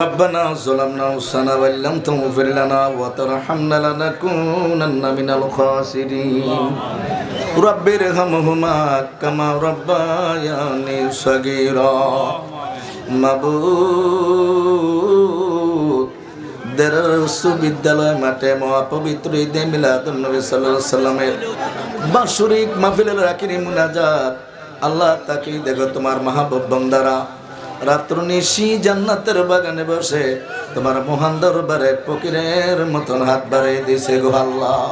ربنا ظلمنا أنفسنا وإن لم تغفر لنا وترحمنا لنكونن من الخاسرين رب ارحمهما كما ربياني صغيرا মাবুদ দেড়শ বিদ্যালয় মাঠে মহাপবিত্র ঈদে মিলাদুন নবী সাল্লাল্লাহু আলাইহি সাল্লামের বাৎসরিক মাহফিলের রাকিনি মুনাজাত আল্লাহ তাকে দেখো তোমার মাহবুব বন্দারা রাত্র নিশি জান্নাতের বাগানে বসে তোমার মহান দরবারে ফকিরের মতন হাত বাড়িয়ে দিছে গো আল্লাহ।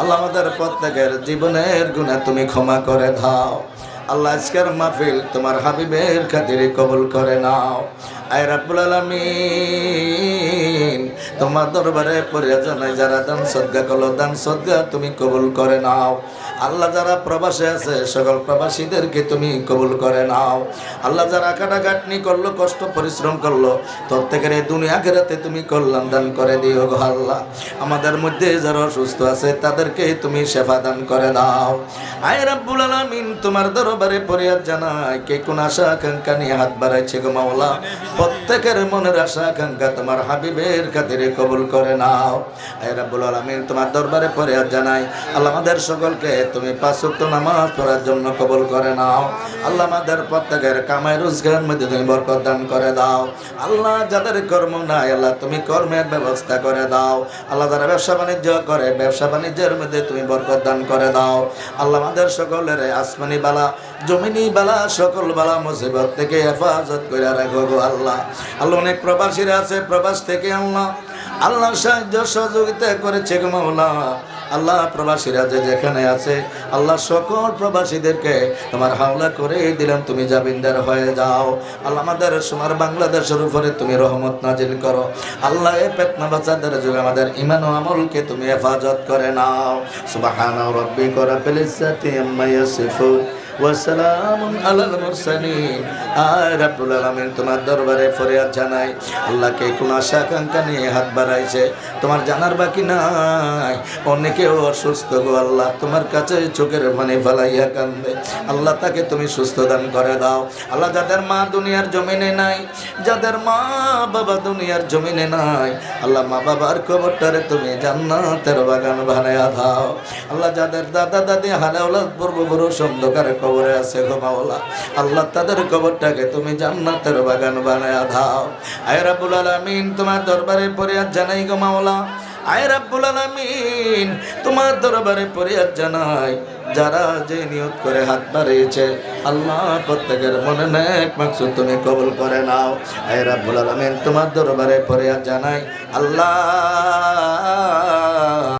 আল্লাহ আমাদের প্রত্যেকের জীবনের গুণে তুমি ক্ষমা করে দাও। আল্লাহ আজকের মাহফিল তোমার হাবিবের খাতিরে কবুল করে নাও। আয় রাব্বুল আলামিন, তোমার দরবারে পড়িয়া জানাই যারা দান সদ্গা করল, দান সদ্গা তুমি কবুল করে নাও। আল্লাহ যারা প্রবাসে আছে, সকল প্রবাসীদেরকে তুমি কবুল করে নাও। আল্লাহ যারা কাটাকাটনি করল, কষ্ট পরিশ্রম করল, প্রত্যেকের এই দুনিয়া ঘেরাতে তুমি কল্যাণ দান করে দিও গো আল্লাহ। আমাদের মধ্যে যারা অসুস্থ আছে, তাদেরকে তুমি সেবা দান করে দাও আয় রাব্বুল আলামিন, তোমার দরবারে পরিয়াদ জানাই, কে কোন আশা, আকাঙ্ক্ষা নিয়ে হাত বাড়াইছে গো মাওলা? প্রত্যেকের মনের আশা, আকাঙ্ক্ষা তোমার হাবিবের খাতিরে কবুল করে নাও। আয় রাব্বুল আলামিন, তোমার দরবারে পরিয়াদ জানাই। আল্লাহ আমাদের সকলকে তুমি পাঁচ নামাজ পড়ার জন্য কবল করে নাও। আল্লাহ আমাদের প্রত্যেকের কামাই রোজগার মধ্যে তুমি বরকত দান করে দাও। আল্লাহ যাদের কর্ম নাই, আল্লাহ তুমি কর্মের ব্যবস্থা করে দাও। আল্লাহ যারা ব্যবসা বাণিজ্য করে, ব্যবসা বাণিজ্যের মধ্যে তুমি বরকত দান করে দাও। আল্লাহ আমাদের সকলের আসমানি বালা, জমিনি বালা, সকল বালা মুসিবত থেকে হেফাজত করে রাখো গো আল্লাহ। আল্লাহ অনেক প্রবাসীরা আছে, প্রবাস থেকে আল্লাহ আল্লাহ সাহায্য সহযোগিতা করেছে মাওলা। আল্লাহ প্রবাসীরা যে যেখানে আছে, আল্লাহ সকল প্রবাসীদেরকে তোমার হাওলা করে দিলাম, তুমি জাবিনদার হয়ে যাও। আল্লাহ আমাদের সোনার বাংলাদেশের উপরে তুমি রহমত নাজিল করো। আল্লাহ এ পেতনা বাচ্চাদের যুগে আমাদের ইমান ও আমলকে তুমি হেফাজত করে নাও। ইয়াসিফুন। ওয়াসালাম আলাল মুরসালিন। আর রাব্বুল আলামিন তোমার দরবারে ফরিয়াদ জানাই আল্লাহকে কোন আশা আকাঙ্ক্ষা নিয়ে হাত বাড়াইছে। তোমার জানার বাকি নাই। অনেকেও অসুস্থ গো আল্লাহ, তোমার কাছে চোখের মানে ফালাইয়া কান্দে। আল্লাহ তাকে তুমি সুস্থ দান করে দাও। আল্লাহ, যাদের মা দুনিয়ার জমিনে নাই, যাদের মা বাবা দুনিয়ার জমিনে নাই, আল্লাহ মা বাবার কবরটারে তুমি জান্নাতের বাগান বানায়া দাও। আল্লাহ, যাদের দাদা দাদি হালাউলাদ, পূর্বপুরুষ, অন্ধকারে কবরে আছে গো মাওলা। আল্লাহ তাদের কবরটাকে তুমি জান্নাতের বাগান বানায়া দাও। আয় রাব্বুল আলামিন, তোমার দরবারে পরিয়াদ জানাই গো মাওলা। আয় রাব্বুল আলামিন, তোমার দরবারে পরিয়াদ জানাই। যারা যে নিয়ত করে হাত বাড়িয়েছে, আল্লাহ প্রত্যেকের মনে নেক মাকসুদ তুমি কবুল করে নাও। আয় রাব্বুল আলামিন, তোমার দরবারে পরিয়াদ জানাই। আল্লাহ